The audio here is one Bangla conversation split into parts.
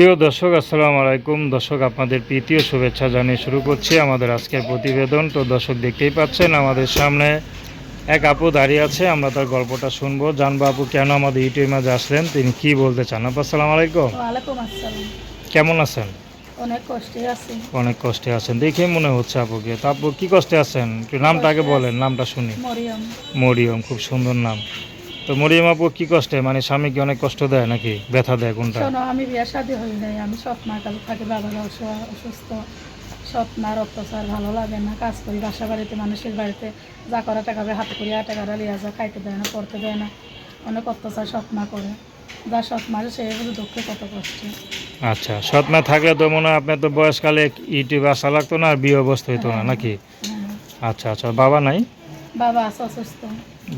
প্রিয় দর্শক আসসালামু আলাইকুম। দর্শক আপনাদের প্রীতীয় শুভেচ্ছা জানিয়ে শুরু করছি আমাদের আজকের প্রতিবেদন। তো দর্শক দেখতেই পাচ্ছেন আমাদের সামনে এক আপু দাঁড়িয়ে আছে। আমরা তার গল্পটা শুনব জানব আপু কেন আমাদের ইউটিউবের মাঝে আসলেন তিনি কি বলতে চান? আপু আসসালামু আলাইকুম। কেমন আছেন? অনেক কষ্টে আছি। অনেক কষ্টে আছেন দেখে মনে হচ্ছে আপুকে। তা আপু কি কষ্টে আছেন? একটু নামটা আগে বলেন নামটা শুনি। মরিয়ম। মরিয়ম খুব সুন্দর নাম। তো মরিয়ম আপু কি কষ্টে? মানে স্বামী কি অনেক কষ্ট দেয় নাকি? ব্যথা দেয় কোনটা? শোনো আমি বিয়ে শাদি হই নাই আমি সৎ মা কাল থাকি বাবারা অসু- অসুস্থ। সৎ মার অত্যাচার ভালো লাগে না কাজ করি বাসা বাড়িতে মানুষের বাড়িতে যা করা টাকা হাতে করি টাকা লিয়া যা খাইতে দেয় না পড়তে দেয় না। অনেক অত্যাচার সৎ মা করে। যা সৎ মারে সে বুঝে দুঃখে কত কষ্ট। আচ্ছা সৎ মা থাকলে তো মনে হয় আপনার তো বয়সকালে ইউটিউব আসা লাগতো না আর বিয়ে অবস্থা হইতো না নাকি? হ্যাঁ। আচ্ছা আচ্ছা বাবা নাই? বাবা আছে অসুস্থ।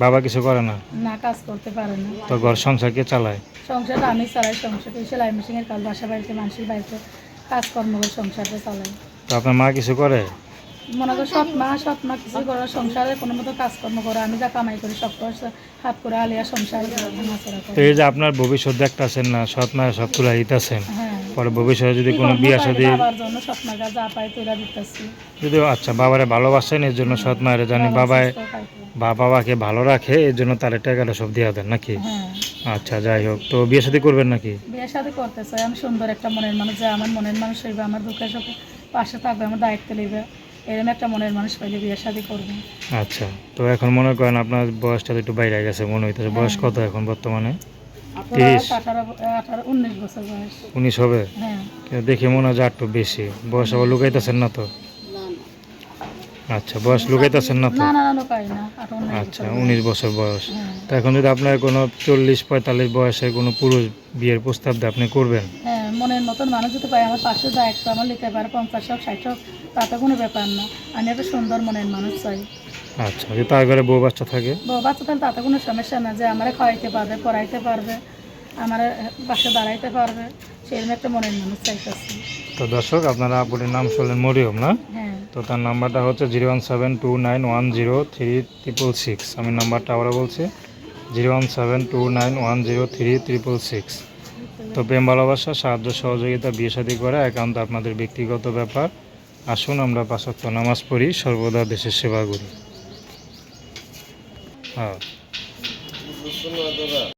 বাবা কিছু করে না? না কাজ করতে পারে না। তো ঘর সংসার কে চালায়? সংসার আমি চালাই সংসার সেলাই মেশিনের কাজ বাসা বাড়িতে মানুষের বাড়িতে কাজকর্ম করে সংসারটা চালাই। তো আপনার মা কিছু করে? মনে করো সৎ মা সৎ মা কিছু করে সংসারে কোনো মতো কাজকর্ম করে আমি যা কামাই করি সব হাত করে আলিয়া সংসার তো এই যে আপনার ভবিষ্যৎ দেখতেছেন না সৎ মা সব তুলা দিতেছেন। হ্যাঁ। পরে ভবিষ্যতে যদি কোনো বিয়া সাদি যদি আচ্ছা বাবারে ভালোবাসেন এর জন্য সৎ মায়ের জানি। বাবায় বা বাবাকে ভালো রাখে এর জন্য তার এটা টাকাটা সব দিয়ে দেন নাকি? হ্যাঁ। আচ্ছা যাই হোক। তো বিয়ে সাথে করবেন নাকি? বিয়ে সাথে করতে চাই। আমি সুন্দর একটা মনের মানুষ। যে আমার মনের মানুষ হইবে আমার দুঃখের সুখে পাশে থাকবে আমার দায়িত্ব নেবে। এরকম একটা মনের মানুষ পাইলে বিয়ে শাদি করবে। আচ্ছা তো এখন মনে করেন আপনার বয়সটা তো একটু বাইরে গেছে মনে হইতেছে। বয়স কত এখন বর্তমানে? উনিশ হবে? হ্যাঁ। দেখে মনে হয় যে একটু বেশি। বয়স আবার লুকাইতেছেন না তো? আচ্ছা বয়স লুকাইতেছেন না তো? না না না লোকাই না আচ্ছা উনিশ বছর বয়স। হ্যাঁ। তো এখন যদি আপনার কোনো চল্লিশ পঁয়তাল্লিশ বয়সে কোনো পুরুষ বিয়ের প্রস্তাব দিয়ে আপনি করবেন? হ্যাঁ মনের মতন মানুষ যদি পাই আমার পাশে যায় দায়িত্ব আমার নিতে পারে পঞ্চাশ হোক ষাট হোক তাতে কোনো ব্যাপার না। আমি একটা সুন্দর মনের মানুষ চাই। আচ্ছা যদি তার ঘরে বউ বাচ্চা থাকে? বউ বাচ্চা তাহলে তাতে কোনো সমস্যা না যে আমার খাওয়াইতে পারবে পড়াইতে পারবে আমার পাশে দাঁড়াইতে পারবে। সেরকম একটা মনের মানুষ চাইতেছি। তো দর্শক আপনারা আপুটির নাম শুনলেন মরিয়ম না? হ্যাঁ। তো তার নাম্বারটা হচ্ছে zero one seven two nine one zero three triple six. আমি নাম্বারটা আবারও বলছি, zero one seven two nine one zero three triple six. তো প্রেম ভালোবাসা, সাহায্য, সহযোগিতা, বিয়ে শাদী করা একান্ত আপনাদের ব্যক্তিগত ব্যাপার। আসুন, আমরা পাঁচক্ত নামাজ পড়ি, সর্বদা দেশের সেবা করি। হ্যাঁ।